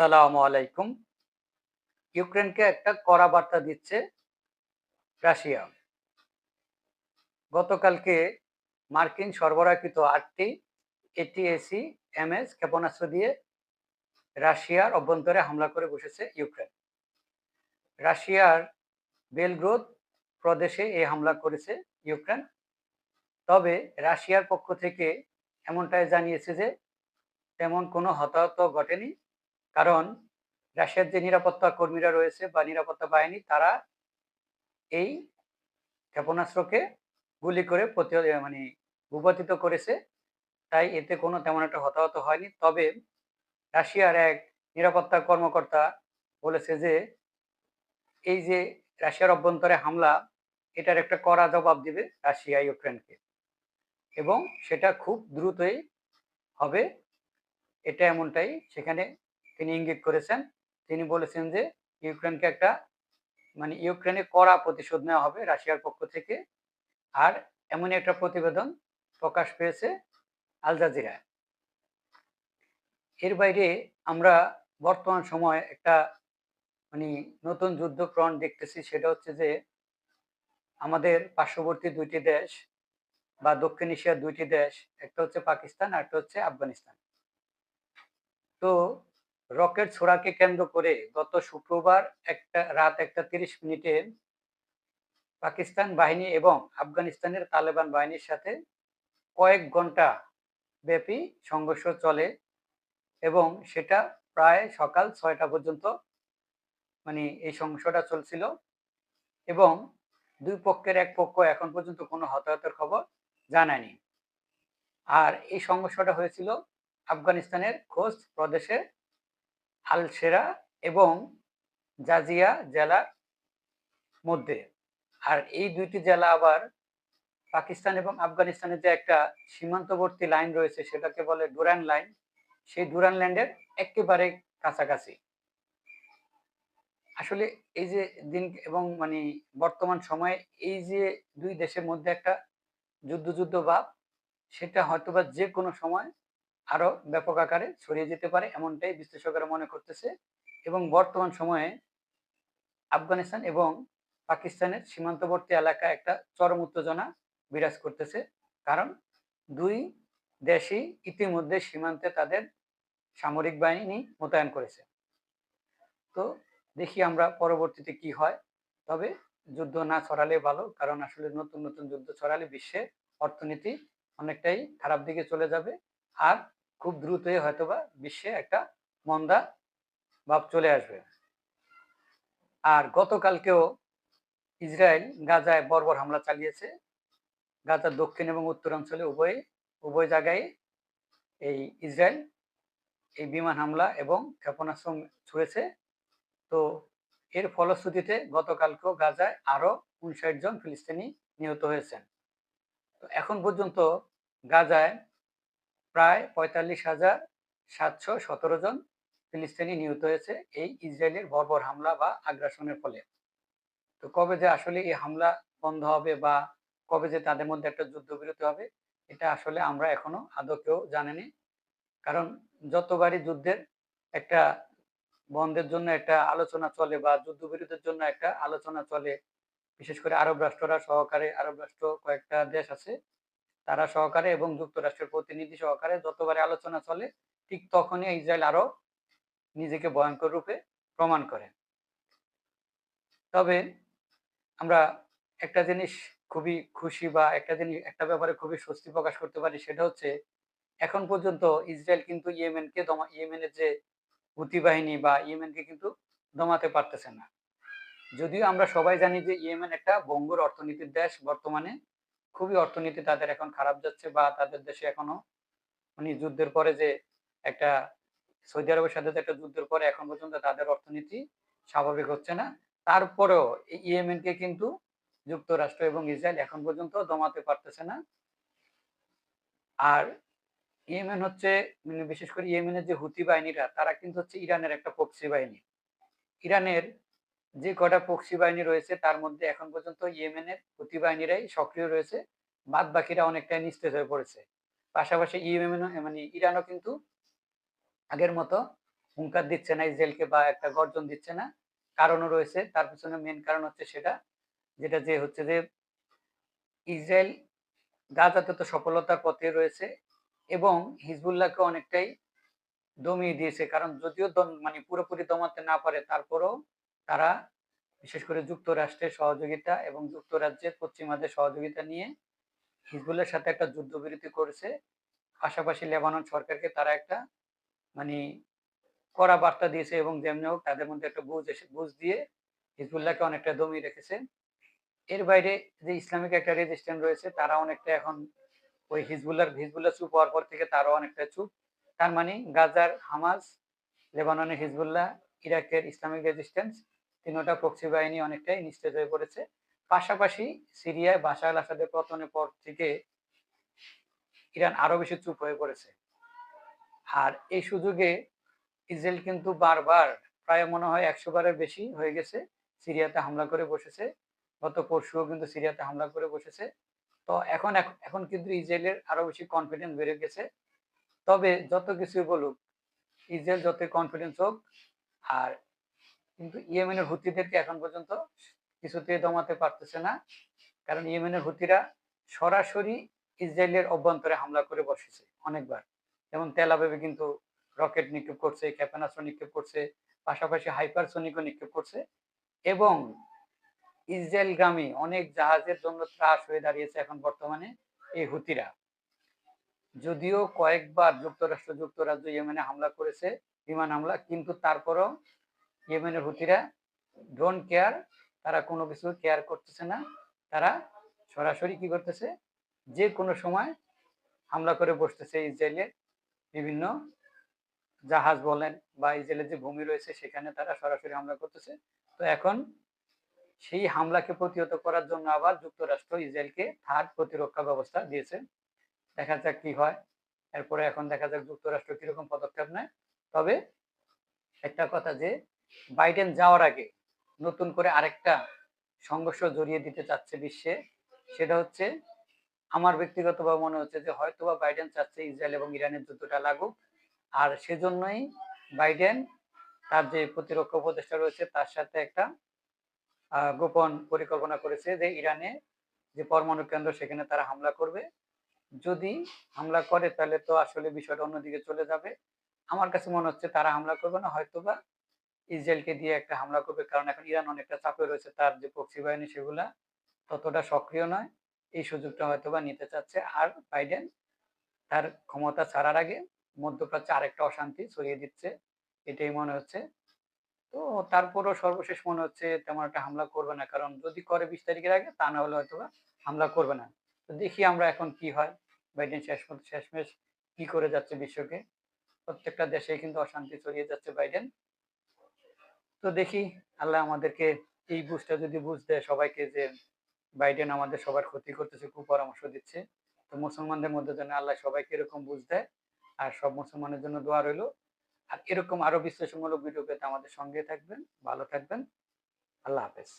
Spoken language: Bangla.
আসসালামু আলাইকুম। ইউক্রেনকে একটা কড়া বার্তা দিচ্ছে রাশিয়া। গতকালকে মার্কিন সরবরাহকৃত আটটি এটিএসি এমএস ক্ষেপণাস্ত্র দিয়ে রাশিয়ার অভ্যন্তরে হামলা করে বসেছে ইউক্রেন। রাশিয়ার বেলগ্রোদ প্রদেশে এই হামলা করেছে ইউক্রেন। তবে রাশিয়ার পক্ষ থেকে এমনটাই জানিয়েছে যে, তেমন কোনো হতাহত ঘটেনি। কারণ রাশিয়ার যে নিরাপত্তা কর্মীরা রয়েছে বা নিরাপত্তা বাহিনী, তারা এই ক্ষেপণাস্ত্রকে গুলি করে প্রতি মানে ভূপাতিত করেছে। তাই এতে কোনো তেমন একটা হতাহত হয়নি। তবে রাশিয়ার এক নিরাপত্তা কর্মকর্তা বলেছে যে, এই যে রাশিয়ার অভ্যন্তরে হামলা, এটার একটা কড়া জবাব দিবে রাশিয়া ইউক্রেনকে। এবং সেটা খুব দ্রুতই হবে, এটা এমনটাই সেখানে তিনি ইঙ্গিত করেছেন, তিনি বলেছেন যে ইউক্রেনকে একটা মানে ইউক্রেনে কড়া প্রতিশোধ নেওয়া হবে রাশিয়ার পক্ষ থেকে। আর এমনই একটা প্রতিবেদন প্রকাশ পেয়েছে আল জাজিরায়। এর বাইরে আমরা বর্তমান সময় একটা মানে নতুন যুদ্ধ ফ্রন্ট দেখতেছি, সেটা হচ্ছে যে আমাদের পার্শ্ববর্তী দুইটি দেশ বা দক্ষিণ এশিয়ার দুইটি দেশ, একটা হচ্ছে পাকিস্তান আর একটা হচ্ছে আফগানিস্তান। তো রকেট ছোড়াকে কেন্দ্র করে গত শুক্রবার একটা রাত একটা তিরিশ মিনিটে পাকিস্তান বাহিনী এবং আফগানিস্তানের তালেবান বাহিনীর সাথে কয়েক ঘণ্টা ব্যাপী সংঘর্ষ চলে এবং সেটা প্রায় সকাল ছয়টা পর্যন্ত মানে এই সংঘর্ষটা চলছিল এবং দুই পক্ষের এক পক্ষ এখন পর্যন্ত কোনো হতাহতের খবর জানায়নি। আর এই সংঘর্ষটা হয়েছিল আফগানিস্তানের খোঁজ প্রদেশে আলসেরা এবং জাজিয়া জেলার মধ্যে। আর এই দুইটি জেলা আবার পাকিস্তান এবং আফগানিস্তানের যে একটা সীমান্তবর্তী লাইন রয়েছে, সেটাকে বলে ডুরান লাইন। সেই ডুরান ল্যান্ডের একেবারে কাছাকাছি। আসলে এই যে দিন এবং মানে বর্তমান সময়ে এই যে দুই দেশের মধ্যে একটা যুদ্ধ যুদ্ধ ভাব, সেটা হয়তোবা যে কোনো সময় আরও ব্যাপক আকারে ছড়িয়ে যেতে পারে এমনটাই বিশ্লেষকরা মনে করতেছে এবং বর্তমান সময়ে আফগানিস্তান এবং পাকিস্তানের সীমান্তবর্তী এলাকায় একটা চরম উত্তেজনা বিরাজ করতেছে। কারণ দুই দেশই ইতিমধ্যে সীমান্তে তাদের সামরিক বাহিনী মোতায়েন করেছে। তো দেখি আমরা পরবর্তীতে কি হয়। তবে যুদ্ধ না ছড়ালে ভালো, কারণ আসলে নতুন নতুন যুদ্ধ ছড়ালে বিশ্বে অর্থনীতি অনেকটাই খারাপ দিকে চলে যাবে। আর খুব দ্রুতই হয়তোবা বিশ্বে একটা মন্দা ভাব চলে আসবে। আর গতকালকেও ইসরায়েল গাজায় বর্বর হামলা চালিয়েছে। গাজার দক্ষিণ এবং উত্তরাঞ্চলে উভয় উভয় জায়গায় এই ইসরায়েল এই বিমান হামলা এবং ক্ষেপণাস্ত্র ছুড়েছে তো এর ফলশ্রুতিতে গতকালকেও গাজায় আরও উনষাট জন ফিলিস্তিনি নিহত হয়েছেন। তো এখন পর্যন্ত গাজায় প্রায় পঁয়তাল্লিশ হাজার সাতশো সতেরো জন ফিলিস্তিনি নিহত হয়েছে এই ইসরায়েলের বর্বর হামলা বা আগ্রাসনের ফলে। তো কবে যে আসলে এই হামলা বন্ধ হবে বা কবে যে তাদের মধ্যে একটা যুদ্ধবিরতি হবে, এটা আসলে আমরা এখনও আদৌ কেউ জানেনি। কারণ যতবারই যুদ্ধের একটা বন্ধের জন্য একটা আলোচনা চলে বা যুদ্ধবিরতির জন্য একটা আলোচনা চলে, বিশেষ করে আরব রাষ্ট্ররা সহকারে আরব রাষ্ট্র কয়েকটা দেশ আছে তারা সহকারে এবং যুক্তরাষ্ট্রের প্রতিনিধি সহকারে যতবারে আলোচনা চলে, ঠিক তখনই ইসরায়েল আরও নিজেকে ভয়ঙ্কর রূপে প্রমাণ করে। তবে আমরা একটা জিনিস খুবই খুশি বা একটা জিনিস, একটা ব্যাপারে খুবই স্বস্তি প্রকাশ করতে পারি, সেটা হচ্ছে এখন পর্যন্ত ইসরায়েল কিন্তু ইয়েমেনকে দমা, ইয়েমেনের যে হুতি বাহিনী বা ইয়েমেনকে কিন্তু দমাতে পারতেছে না। যদিও আমরা সবাই জানি যে ইয়েমেন একটা বঙ্গুর অর্থনীতির দেশ বর্তমানে খুবই অর্থনীতি তাদের এখন খারাপ যাচ্ছে বা তাদের দেশে এখনও মানে যুদ্ধের পরে যে একটা সৌদি আরবের সাথে একটা যুদ্ধের পরে এখন পর্যন্ত তাদের অর্থনীতি স্বাভাবিক হচ্ছে না। তারপরেও ইয়েমেনকে কিন্তু যুক্তরাষ্ট্র এবং ইসরায়েল এখন পর্যন্ত দমাতে পারতেছে না। আর ইয়েমেন হচ্ছে মানে বিশেষ করে ইয়েমেনের যে হুতি বাহিনীরা, তারা কিন্তু হচ্ছে ইরানের একটা পক্ষী বাহিনী। ইরানের যে কটা পক্ষী বাহিনী রয়েছে, তার মধ্যে এখন পর্যন্ত ইয়েমেনের হুতি বাহিনীরাই সক্রিয় রয়েছে। বাদ বাকিরা অনেকটাই নিস্তেজ হয়ে পড়েছে। পাশাপাশি ইয়েমেন মানে ইরানও কিন্তু আগের মতো হুঙ্কার দিচ্ছে না, ইসরায়েলকে বা একটা গর্জন দিচ্ছে না। কারণও রয়েছে, তার পিছনে মেন কারণ হচ্ছে সেটা, যেটা যে হচ্ছে যে ইসরায়েল গাজাতে তো সফলতার পথে রয়েছে এবং হিজবুল্লাহকে অনেকটাই দমিয়ে দিয়েছে। কারণ যদিও মানে পুরোপুরি দমাতে না পারে, তারপরও তারা, বিশেষ করে যুক্তরাষ্ট্রের সহযোগিতা এবং যুক্তরাজ্যের পশ্চিমাদের সহযোগিতা নিয়ে হিজবুল্লার সাথে একটা যুদ্ধবিরতি করেছে। পাশাপাশি লেবানন সরকারকে তারা একটা মানে কড়া বার্তা দিয়েছে এবং যেমনি হোক তাদের মধ্যে একটা বুঝ এসে, বুঝ দিয়ে হিজবুল্লাহকে অনেকটা দমিয়ে রেখেছে। এর বাইরে যে ইসলামিক একটা রেজিস্ট্যান্ট রয়েছে, তারা অনেকটা এখন ওই হিজবুল্লার হিজবুল্লাহ চুপ হওয়ার পর থেকে তারাও অনেকটা চুপ। তার মানে গাজার হামাজ লেবাননের হিজবুল্লাহ, ইরাকের ইসলামিক রেজিস্ট্যান্স তিনটা প্রক্সি বাহিনী অনেকটাই নিস্তেজ হয়ে পড়েছে। পাশাপাশি সিরিয়ায় বাশার আসাদের পতনের পর থেকে ইরান আরও বেশি চুপ হয়ে পড়েছে। আর এই সুযোগে ইসরায়েল কিন্তু বারবার প্রায় মনে হয় একশো বারের বেশি হয়ে গেছে সিরিয়াতে হামলা করে বসেছে। গত পরশুও কিন্তু সিরিয়াতে হামলা করে বসেছে। তো এখন এখন কিন্তু ইসরায়েলের আরও বেশি কনফিডেন্স বেড়ে গেছে। তবে যত কিছু বলুক, ইসরায়েল যতই কনফিডেন্স হোক, আর কিন্তু ইয়েমেনের হুতিদেরকে এখন পর্যন্ত কিছুতে দমাতে পারতেছে না, কারণ ইয়েমেনের হুতিরা সরাসরি ইসরায়েলের অভ্যন্তরে হামলা করে বসেছে অনেকবার। যেমন তেল আবেবে কিন্তু রকেট নিক্ষেপ করছে, ক্ষেপণাস্ত্র নিক্ষেপ করছে, পাশাপাশি হাইপারসোনিকও নিক্ষেপ করছে এবং ইসরায়েলগামী অনেক জাহাজের জন্য ত্রাস হয়ে দাঁড়িয়েছে এখন বর্তমানে এই হুতিরা। যদিও কয়েকবার যুক্তরাষ্ট্র যুক্তরাজ্য ইয়েমেনে হামলা করেছে, বিমান হামলা, কিন্তু তারপরও ইয়েমেনের হুতিরা ডোন্ট কেয়ার তারা কোনো কিছু কেয়ার করতেছে না। তারা সরাসরি কি করতেছে? যে কোনো সময় হামলা করে বসতেছে ইসরায়েলের বিভিন্ন জাহাজ বলেন বা ইসরায়েলের যে ভূমি রয়েছে, সেখানে তারা সরাসরি হামলা করতেছে। তো এখন সেই হামলাকে প্রতিহত করার জন্য আবার যুক্তরাষ্ট্র ইসরায়েলকে থার্ড প্রতিরক্ষা ব্যবস্থা দিয়েছে। দেখা যাক কি হয়। এরপরে এখন দেখা যাক যুক্তরাষ্ট্র কীরকম পদক্ষেপ নেয়। তবে একটা কথা যে বাইডেন যাওয়ার আগে নতুন করে আরেকটা সংঘর্ষ জড়িয়ে দিতে চাচ্ছে বিশ্বে। সেটা হচ্ছে, আমার ব্যক্তিগতভাবে মনে হচ্ছে যে হয়তোবা বাইডেন চাচ্ছে ইসরায়েল এবং ইরানের যুদ্ধটা লাগুক। আর সেজন্যই বাইডেন তার যে প্রতিরক্ষা উপদেষ্টা রয়েছে, তার সাথে একটা গোপন পরিকল্পনা করেছে যে ইরানে যে পরমাণু কেন্দ্র, সেখানে তারা হামলা করবে। যদি হামলা করে, তাহলে তো আসলে বিষয়টা অন্যদিকে চলে যাবে। আমার কাছে মনে হচ্ছে তারা হামলা করবে না, হয়তোবা ইসরায়েলকে দিয়ে একটা হামলা করবে, কারণ এখন ইরান অনেকটা চাপে রয়েছে তার যে পক্ষী বাহিনী সেগুলা, ততটা সক্রিয় নয়। এই সুযোগটা হয়তোবা নিতে চাচ্ছে আর বাইডেন তার ক্ষমতা ছাড়ার আগে মধ্যপ্রাচ্যে আরেকটা অশান্তি ছড়িয়ে দিচ্ছে, এটাই মনে হচ্ছে। তো তারপরও সর্বশেষ মনে হচ্ছে তেমন একটা হামলা করবে না, কারণ যদি করে বিশ তারিখের আগে, তা না হলে হয়তো হামলা করবে না। তো দেখি আমরা এখন কি হয়, বাইডেন শেষ শেষমেশ কি করে যাচ্ছে বিশ্বকে। প্রত্যেকটা দেশে কিন্তু অশান্তি ছড়িয়ে যাচ্ছে বাইডেন। তো দেখি আল্লাহ আমাদেরকে এই বুঝটা যদি বুঝ দেয় সবাইকে যে বাইডেন আমাদের সবার ক্ষতি করতেছে খুব পরামর্শ দিচ্ছে, তো মুসলমানদের মধ্যে যেন আল্লাহ সবাইকে এরকম বুঝ দেয় আর সব মুসলমানের জন্য দোয়া রইল। আর এরকম আরও বিশ্লেষণমূলক ভিডিও পেতে আমাদের সঙ্গে থাকবেন, ভালো থাকবেন, আল্লাহ হাফেজ।